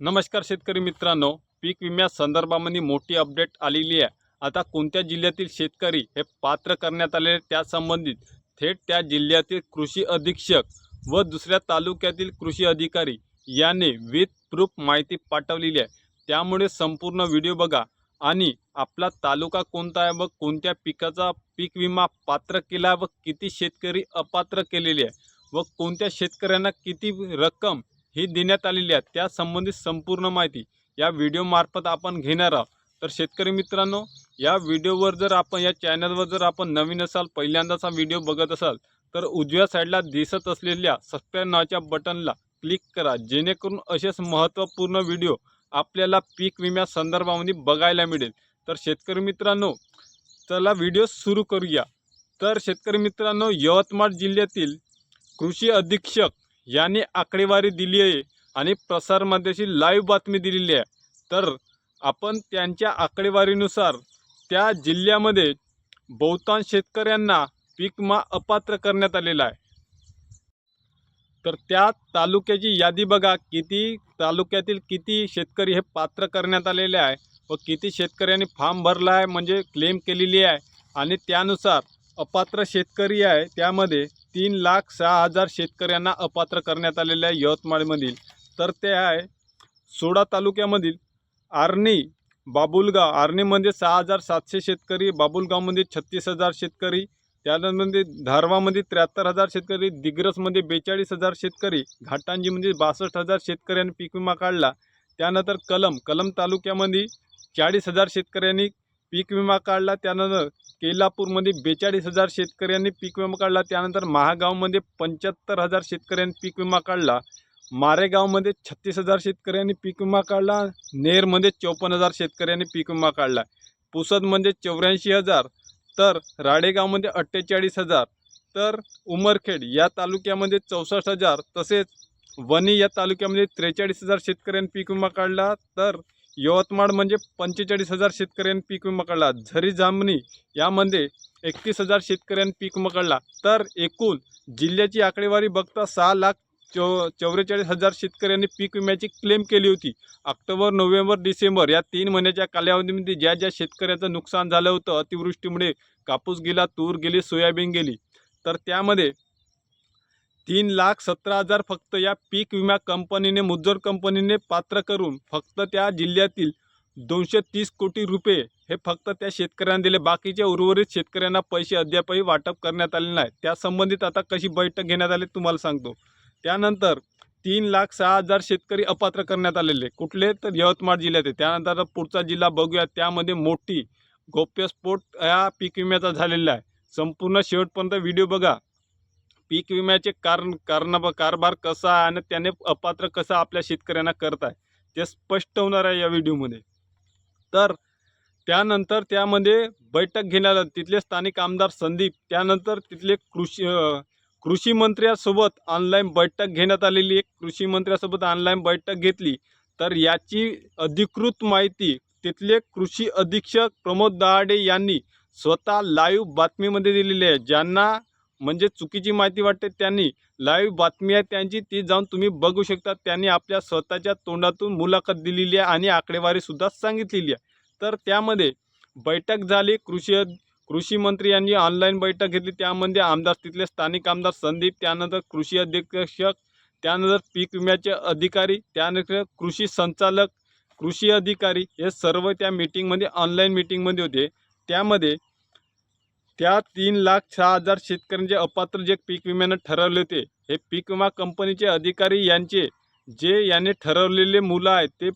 नमस्कार शेतकरी मित्रांनो पीक विम्या संदर्भामध्ये मोठी अपडेट आलेली आहे. आता कोणत्या जिल्ह्यातील शेतकरी हे पात्र करण्यात आलेले त्या संबंधित थेट त्या जिल्ह्यातील कृषी अधीक्षक व दुसऱ्या तालुक्यातील कृषी अधिकारी याने विथ प्रूफ माहिती पाठवलेली आहे. त्यामुळे संपूर्ण व्हिडिओ बघा आणि आपला तालुका कोणता आहे व कोणत्या पिकाचा पीक विमा पात्र केला व किती शेतकरी अपात्र केलेले आहे व कोणत्या शेतकऱ्यांना किती रक्कम ही देण्यात आलेली आहे. त्या संबंधित संपूर्ण माहिती या व्हिडिओमार्फत आपण घेणार आहोत. तर शेतकरी मित्रांनो या व्हिडिओवर जर आपण या चॅनलवर जर आपण नवीन असाल पहिल्यांदाच हा व्हिडिओ बघत असाल तर उजव्या साईडला दिसत असलेल्या सबस्क्राईब नावाच्या बटनला क्लिक करा. जेणेकरून असेच महत्त्वपूर्ण व्हिडिओ आपल्याला पीक विम्या संदर्भामध्ये बघायला मिळेल. तर शेतकरी मित्रांनो चला व्हिडिओ सुरू करूया. तर शेतकरी मित्रांनो यवतमाळ जिल्ह्यातील कृषी अधीक्षक यांनी आकडेवारी दिली आहे आणि प्रसारमाध्यमाशी लाईव्ह बातमी दिलेली आहे. तर आपण त्यांच्या आकडेवारीनुसार त्या जिल्ह्यामध्ये बहुतांश शेतकऱ्यांना पीक मा अपात्र करण्यात आलेला आहे. तर त्या तालुक्याची यादी बघा किती तालुक्यातील किती शेतकरी हे पात्र करण्यात आलेले आहे व किती शेतकऱ्यांनी फॉर्म भरला आहे म्हणजे क्लेम केलेली आहे आणि त्यानुसार अपात्र शेतकरी आहे त्यामध्ये तीन लाख सहा हजार शेतकऱ्यांना अपात्र करण्यात आलेले आहे यवतमाळमधील तर ते आहे सोडा तालुक्यामधील आर्णी बाबुलगाव. आर्णीमध्ये सहा हजार सातशे शेतकरी बाबुलगावमध्ये छत्तीस हजार शेतकरी त्यानंतर धारवामध्ये त्र्याहत्तर हजार शेतकरी दिग्रसमध्ये बेचाळीस हजार शेतकरी घाटांजीमध्ये बासष्ट हजार शेतकऱ्यांनी पीक विमा काढला. त्यानंतर कलम कलम तालुक्यामध्ये चाळीस हजार शेतकऱ्यांनी पीक विमा काढला त्यानंतर केलापूरमध्ये बेचाळीस हजार शेतकऱ्यांनी पीक विमा काढला त्यानंतर महागावमध्ये पंच्याहत्तर हजार शेतकऱ्यांनी पीक विमा काढला मारेगावमध्ये छत्तीस हजार शेतकऱ्यांनी पीक विमा काढला नेरमध्ये चौपन्न हजार शेतकऱ्यांनी पीक विमा काढला पुसदमध्ये चौऱ्याऐंशी हजार तर राडेगावमध्ये अठ्ठेचाळीस हजार तर उमरखेड या तालुक्यामध्ये चौसष्ट हजार तसेच वणी या तालुक्यामध्ये त्रेचाळीस हजार शेतकऱ्यांनी पीक विमा काढला तर यवतमाळ म्हणजे पंचेचाळीस हजार शेतकऱ्यांनी पीक विमा काढला. झरी जामणी यामध्ये एकतीस हजार शेतकऱ्यांनी पीक विमा काढला. तर एकूण जिल्ह्याची आकडेवारी बघता सहा लाख चौ चौवेचाळीस हजार शेतकऱ्यांनी पीक विम्याची क्लेम केली होती. ऑक्टोबर नोव्हेंबर डिसेंबर या तीन महिन्याच्या कालावधीमध्ये ज्या ज्या शेतकऱ्याचं नुकसान झालं होतं अतिवृष्टीमुळे कापूस गेला तूर गेली सोयाबीन गेली. तर त्यामध्ये तीन लाख सतरा हजार फक्त या पीक विमा कंपनीने मुजोर कंपनीने पात्र करून फक्त त्या जिल्ह्यातील दोनशे तीस कोटी रुपये हे फक्त त्या शेतकऱ्यांना दिले. बाकीच्या उर्वरित शेतकऱ्यांना पैसे अद्यापही वाटप करण्यात आले नाही त्यासंबंधित आता कशी बैठक घेण्यात आली तुम्हाला सांगतो. त्यानंतर तीन लाख सहा हजार शेतकरी अपात्र करण्यात आलेले. कुठले तर यवतमाळ जिल्ह्यात आहे. त्यानंतर पुढचा जिल्हा बघूया त्यामध्ये मोठी गौप्यस्फोट या पीक विम्याचा झालेला आहे. संपूर्ण शेवटपर्यंत व्हिडिओ बघा. पीक विम्याचे कारण कारण कारभार कसा आहे आणि त्याने अपात्र कसं आपल्या शेतकऱ्यांना करत आहे ते स्पष्ट होणार आहे या व्हिडिओमध्ये. तर त्यानंतर त्यामध्ये बैठक घेण्यात तिथले स्थानिक आमदार संदीप त्यानंतर तिथले कृषी कृषी मंत्र्यासोबत ऑनलाईन बैठक घेण्यात आलेली एक कृषी मंत्र्यासोबत ऑनलाईन बैठक घेतली. तर याची अधिकृत माहिती तिथले कृषी अधीक्षक प्रमोद दहाडे यांनी स्वतः लाईव्ह बातमीमध्ये दिलेली आहे ज्यांना म्हणजे चुकीची माहिती वाटते त्यांनी लाईव्ह बातमी आहे त्यांची ती जाऊन तुम्ही बघू शकता. त्यांनी आपल्या स्वतःच्या तोंडातून मुलाखत दिलेली आहे आणि आकडेवारीसुद्धा सांगितलेली आहे. तर त्यामध्ये बैठक झाली कृषी कृषी मंत्री यांनी ऑनलाईन बैठक घेतली. त्यामध्ये आमदार तिथले स्थानिक आमदार संदीप त्यानंतर कृषी अधीक्षक त्यानंतर पीक विम्याचे अधिकारी त्यानंतर कृषी संचालक कृषी अधिकारी हे सर्व त्या मीटिंगमध्ये ऑनलाईन मीटिंगमध्ये होते. त्यामध्ये त्या तीन लाख सहा हजार शेतकऱ्यांचे अपात्र जे पीक विम्यानं ठरवले होते हे पीक विमा कंपनीचे अधिकारी यांचे जे याने ठरवलेले मुलं आहेत ते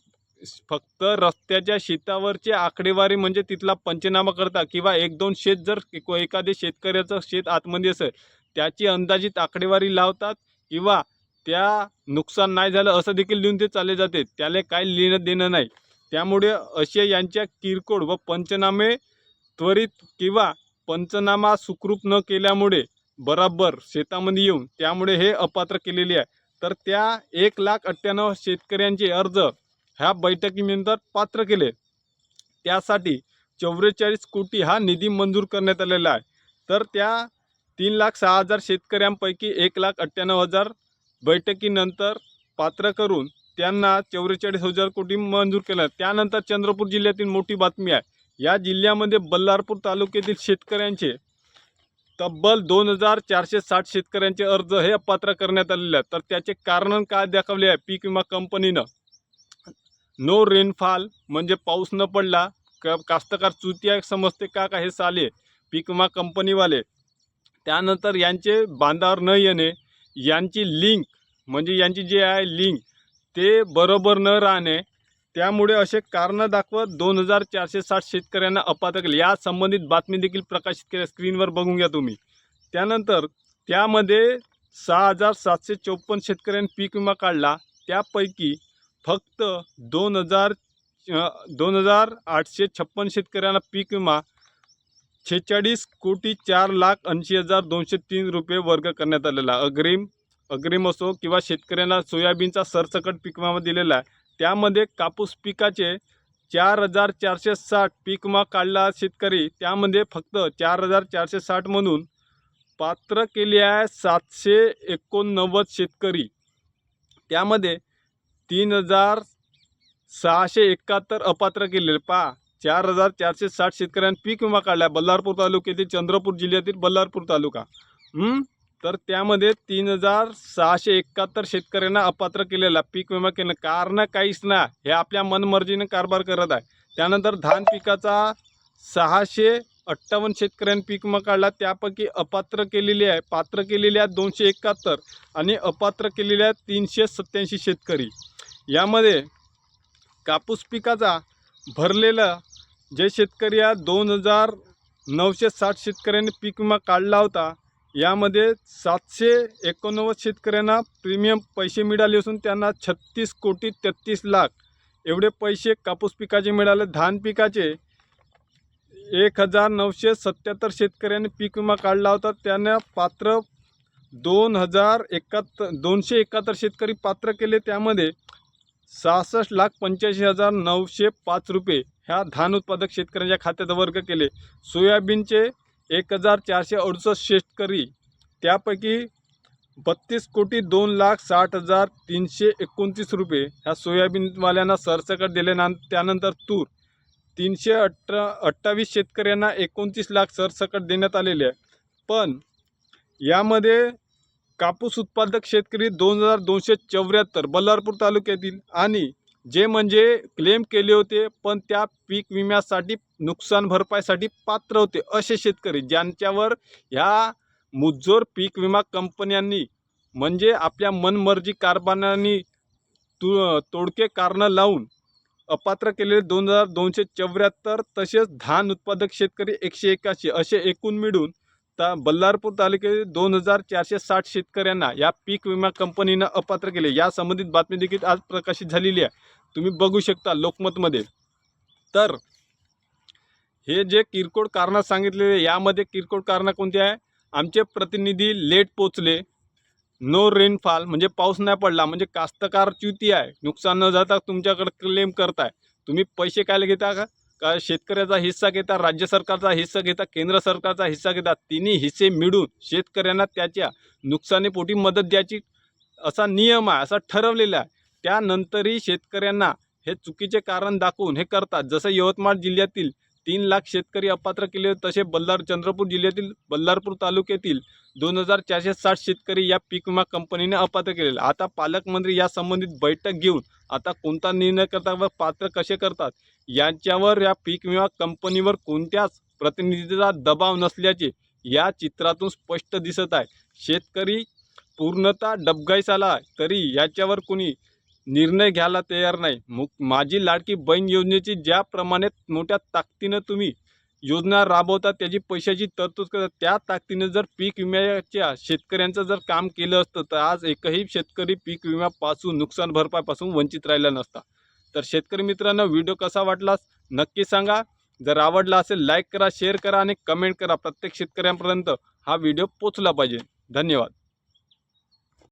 फक्त रस्त्याच्या शेतावरचे आकडेवारी म्हणजे तिथला पंचनामा करता किंवा एक दोन शेत जर एको- एखादे शेतकऱ्याचं शेत आतमध्ये असेल त्याची अंदाजित आकडेवारी लावतात किंवा त्या नुकसान नाही झालं असं देखील लिहून ते चालले जाते त्याला काय लिहिणं देणं नाही. त्यामुळे असे यांच्या किरकोळ व पंचनामे त्वरित किंवा पंचनामा सुखरूप न केल्यामुळे बराबर शेतामध्ये येऊन त्यामुळे हे अपात्र केलेले आहे. तर त्या एक लाख अठ्ठ्याण्णव शेतकऱ्यांचे अर्ज ह्या बैठकीनंतर पात्र केले. त्यासाठी चौवेचाळीस कोटी हा निधी मंजूर करण्यात आलेला आहे. तर त्या तीन लाख सहा हजार शेतकऱ्यांपैकी एक लाख अठ्ठ्याण्णव हजार बैठकीनंतर पात्र करून त्यांना चौवेचाळीस हजार कोटी मंजूर केलं. त्यानंतर चंद्रपूर जिल्ह्यातील मोठी बातमी आहे. या जिल्ह्यामध्ये बल्लारपूर तालुक्यातील शेतकऱ्यांचे तब्बल दोन हजार चारशे साठ शेतकऱ्यांचे अर्ज हे अपात्र करण्यात आलेले आहेत. तर त्याचे कारण काय दाखवले आहे? पीक विमा कंपनीनं. नो रेनफॉल म्हणजे पाऊस न पडला क कास्तकार चुतिया समजते का का हे साले पीक विमा कंपनीवाले? त्यानंतर यांचे बांधावर न येणे यांची लिंक म्हणजे यांची जे आहे लिंक ते बरोबर न राहणे त्यामुळे असे कारणं दाखवत दोन हजार चारशे साठ शेतकऱ्यांना अपात्र या संबंधित बातमी देखील प्रकाशित केल्या. स्क्रीनवर बघून घ्या तुम्ही. त्यानंतर त्यामध्ये सहा हजार सातशे चौपन्न शेतकऱ्यांनी पीक विमा काढला. त्यापैकी फक्त दोन हजार दोन हजार आठशे छप्पन शेतकऱ्यांना पीक विमा छेचाळीस कोटी चार लाख ऐंशी हजार दोनशे तीन रुपये वर्ग करण्यात आलेला. अग्रिम अग्रिम असो किंवा शेतकऱ्यांना सोयाबीनचा सरसकट पीक विमा दिलेला आहे त्यामध्ये कापूस पिकाचे चार हजार चारशे साठ पीक विमा काढला शेतकरी. त्यामध्ये फक्त चार हजार चारशे साठमधून पात्र केले आहे सातशे एकोणनव्वद शेतकरी. त्यामध्ये तीन हजार सहाशे एकाहत्तर अपात्र केलेले. पा चार हजार चारशे साठ शेतकऱ्यांनी पीक विमा काढला आहे बल्लारपूर तालुक्यातील चंद्रपूर जिल्ह्यातील बल्लारपूर तालुका. तर त्यामध्ये तीन हजार सहाशे एकाहत्तर शेतकऱ्यांना अपात्र केलेला पीक विमा केलं कारण काहीच ना हे आपल्या मनमर्जीने कारभार करत आहे. त्यानंतर धान पिकाचा सहाशे अठ्ठावन्न शेतकऱ्यांनी पीक विमा काढला. त्यापैकी अपात्र केलेली आहे पात्र केलेली आहेत दोनशे एकाहत्तर आणि अपात्र केलेले आहेत तीनशे सत्याऐंशी शेतकरी. यामध्ये कापूस पिकाचा भरलेलं जे शेतकरी आहे दोन हजार नऊशे साठ शेतकऱ्यांनी पीक विमा काढला होता. यामध्ये सातशे एकोणनव्वद शेतकऱ्यांना प्रीमियम पैसे मिळाले असून त्यांना छत्तीस कोटी तेहतीस लाख एवढे पैसे कापूस पिकाचे मिळाले. धान पिकाचे एक हजार नऊशे सत्याहत्तर शेतकऱ्यांनी पीक विमा काढला होता. त्यांना पात्र दोन हजार एकाहत्तर दोनशे एकाहत्तर शेतकरी पात्र केले. त्यामध्ये सहासष्ट लाख पंच्याऐंशी हजार नऊशे पाच रुपये ह्या धान उत्पादक शेतकऱ्यांच्या खात्यात वर्ग केले. सोयाबीनचे एक हजार चारशे अडुसष्ट शेतकरी त्यापैकी बत्तीस कोटी दोन लाख साठ हजार तीनशे एकोणतीस रुपये ह्या सोयाबीनवाल्यांना सरसकट दिले ना त्यानंतर तूर तीनशे अठरा अठ्ठावीस शेतकऱ्यांना एकोणतीस लाख सरसकट देण्यात आलेले आहे. पण यामध्ये कापूस उत्पादक शेतकरी दोन हजार दोनशे चौऱ्याहत्तर बल्लारपूर तालुक्यातील आणि जे म्हणजे क्लेम केले होते पण त्या पीक विम्यासाठी नुकसान भरपाईसाठी पात्र होते असे शेतकरी ज्यांच्यावर ह्या मुज्जोर पीक विमा कंपन्यांनी म्हणजे आपल्या मनमर्जी कारभारांनी तु तोडके कारणं लावून अपात्र केलेले दोन हजार दोनशे चौऱ्याहत्तर तसेच धान उत्पादक शेतकरी एकशे एकाशे असे एकूण मिळून ता बल्लारपूर तालुक्यातील दोन हजार चारशे साठ शेतकऱ्यांना या पीक विमा कंपनीनं अपात्र केले. या संबंधित बातमी देखील आज प्रकाशित झालेली आहे. तुम्ही बघू शकता लोकमतमध्ये. तर हे जे किरकोळ कारणं सांगितलेले यामध्ये किरकोळ कारणं कोणती आहे? आमचे प्रतिनिधी लेट पोचले नो रेनफॉल म्हणजे पाऊस नाही पडला म्हणजे कास्तकार च्युती आहे. नुकसान न जाता तुमच्याकडे क्लेम करताय. तुम्ही पैसे काय घेता का? का शेतकऱ्याचा हिस्सा घेता राज्य सरकारचा हिस्सा घेता केंद्र सरकारचा हिस्सा घेता? तिन्ही हिस्से मिळून शेतकऱ्यांना त्याच्या नुकसानीपोटी मदत द्यायची असा नियम आहे असा ठरवलेला आहे. त्यानंतरही शेतकऱ्यांना हे चुकीचे कारण दाखवून हे करतात. जसं यवतमाळ जिल्ह्यातील तीन लाख शेतकरी अपात्र केले होते, तसे बल्लार चंद्रपूर जिल्ह्यातील बल्लारपूर तालुक्यातील दोन हजार चारशे साठ शेतकरी या पीक विमा कंपनीने अपात्र केलेले. आता पालकमंत्री या संबंधित बैठक घेऊन आता कोणता निर्णय करतात व पात्र कसे करतात? यांच्यावर या पीक विमा कंपनीवर कोणत्याच प्रतिनिधीचा दबाव नसल्याचे या चित्रातून स्पष्ट दिसत आहे. शेतकरी पूर्णतः डबघाईस आला तरी याच्यावर कोणी निर्णय घ्यायला तयार नाही. मग माझी लाडकी बहीण योजनेची ज्याप्रमाणे मोठ्या ताकदीनं तुम्ही योजना राबवता त्याची पैशाची तरतूद करता त्या ताकदीनं जर पीक विम्याच्या शेतकऱ्यांचं जर काम केलं असतं तर आज एकही शेतकरी पीक विम्यापासून नुकसान भरपाईपासून वंचित राहिला नसता. तर शेतकरी मित्रांनो व्हिडिओ कसा वाटला नक्की सांगा. जर आवडला असेल लाईक करा शेअर करा आणि कमेंट करा. प्रत्येक शेतकऱ्यांपर्यंत हा व्हिडिओ पोचला पाहिजे. धन्यवाद.